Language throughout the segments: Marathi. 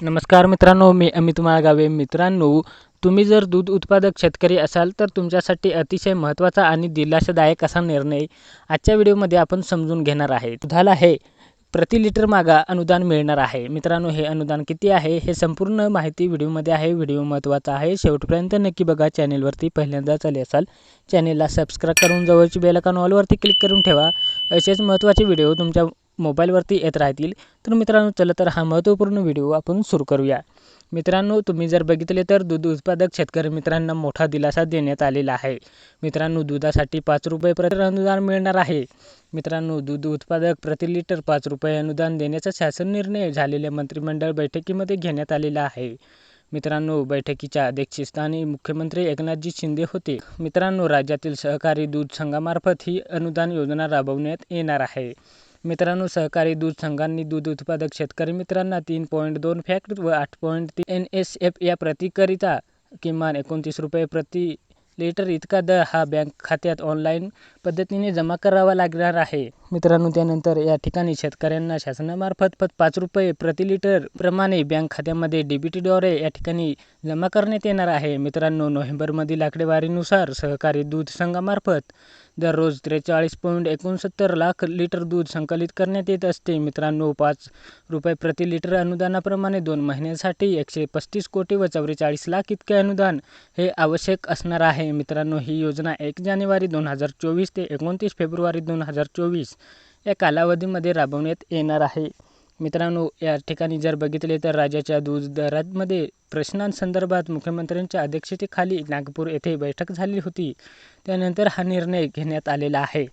नमस्कार मित्रांनो मी अमित माळगावे. मित्रांनो तुम्ही जर दूध उत्पादक शेतकरी असाल तर तुमच्यासाठी अतिशय महत्त्वाचा आणि दिलासादायक असा निर्णय आजच्या व्हिडिओमध्ये आपण समजून घेणार आहे. दुधाला हे प्रति लिटर मागा अनुदान मिळणार आहे. मित्रांनो हे अनुदान किती आहे? हे संपूर्ण माहिती व्हिडिओमध्ये आहे. व्हिडिओ महत्त्वाचा आहे. शेवटपर्यंत नक्की बघा. चॅनेलवरती पहिल्यांदा आले असाल चॅनेलला सबस्क्राईब करून जवळची बेलकॉन ऑलवरती क्लिक करून ठेवा. असेच महत्त्वाचे व्हिडिओ तुमच्या मोबाईलवरती येत राहतील. तर मित्रांनो चला तर हा महत्त्वपूर्ण व्हिडिओ आपण सुरू करूया. मित्रांनो तुम्ही जर बघितले तर दूध उत्पादक शेतकरी मित्रांना मोठा दिलासा देण्यात आलेला आहे. मित्रांनो दुधासाठी पाच रुपये प्रति अनुदान मिळणार आहे. मित्रांनो दूध उत्पादक प्रति लिटर पाच रुपये अनुदान देण्याचा शासन निर्णय झालेल्या मंत्रिमंडळ बैठकीमध्ये घेण्यात आलेला आहे. मित्रांनो बैठकीच्या अध्यक्षस्थानी मुख्यमंत्री एकनाथजी शिंदे होते. मित्रांनो राज्यातील सहकारी दूध संघामार्फत ही अनुदान योजना राबवण्यात येणार आहे. मित्रांनो सहकारी दूध संघांनी दूध उत्पादक शेतकरी मित्रांना तीन पॉईंट दोन फॅक्ट व आठ पॉईंट तीन एन एस एफ या प्रतिकरिता किमान एकोणतीस रुपये प्रति लिटर इतका दर हा बँक खात्यात ऑनलाईन पद्धतीने जमा करावा लागणार आहे. मित्रांनो त्यानंतर या ठिकाणी शेतकऱ्यांना शासनामार्फत पाच रुपये प्रति लिटर प्रमाणे बँक खात्यामध्ये डीबीटीद्वारे या ठिकाणी जमा करण्यात येणार आहे. मित्रांनो नोव्हेंबरमधील आकडेवारीनुसार सहकारी दूध संघामार्फत दररोज त्रेचाळीस पॉईंट एकोणसत्तर लाख लिटर दूध संकलित करण्यात येत असते. मित्रांनो पाच रुपये प्रति लिटर अनुदानाप्रमाणे दोन महिन्यांसाठी एकशे पस्तीस कोटी व चौवेचाळीस लाख इतके अनुदान हे आवश्यक असणार आहे. मित्रांनो ही योजना एक जानेवारी दोन हजार चोवीस ते एकोणतीस फेब्रुवारी दोन हजार चोवीस या कालावधीमध्ये राबवण्यात येणार आहे. मित्रांनो या ठिकाणी जर बघितले तर राज्याच्या दूध दरांमध्ये प्रश्नांसंदर्भात मुख्यमंत्र्यांच्या अध्यक्षतेखाली नागपूर येथे बैठक झाली होती. त्यानंतर हा निर्णय घेण्यात आलेला आहे.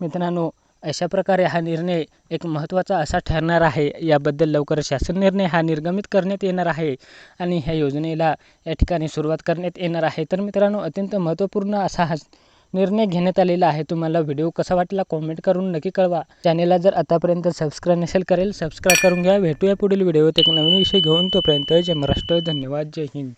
मित्रांनो अशा प्रकारे हा निर्णय एक महत्त्वाचा असा ठरणार आहे. याबद्दल लवकर शासन निर्णय हा निर्गमित करण्यात येणार आहे आणि ह्या योजनेला या ठिकाणी सुरुवात करण्यात येणार आहे. तर मित्रांनो अत्यंत महत्त्वपूर्ण असा हा निर्णय घेण्यात आलेला आहे. तुम्हाला व्हिडिओ कसा वाटला कॉमेंट करून नक्की कळवा. चॅनेलला जर आतापर्यंत सबस्क्राईब नसेल करेल सबस्क्राईब करून घ्या. भेटूया पुढील व्हिडिओत एक नवीन विषय घेऊन तोपर्यंत जय महाराष्ट्र. धन्यवाद. जय हिंद.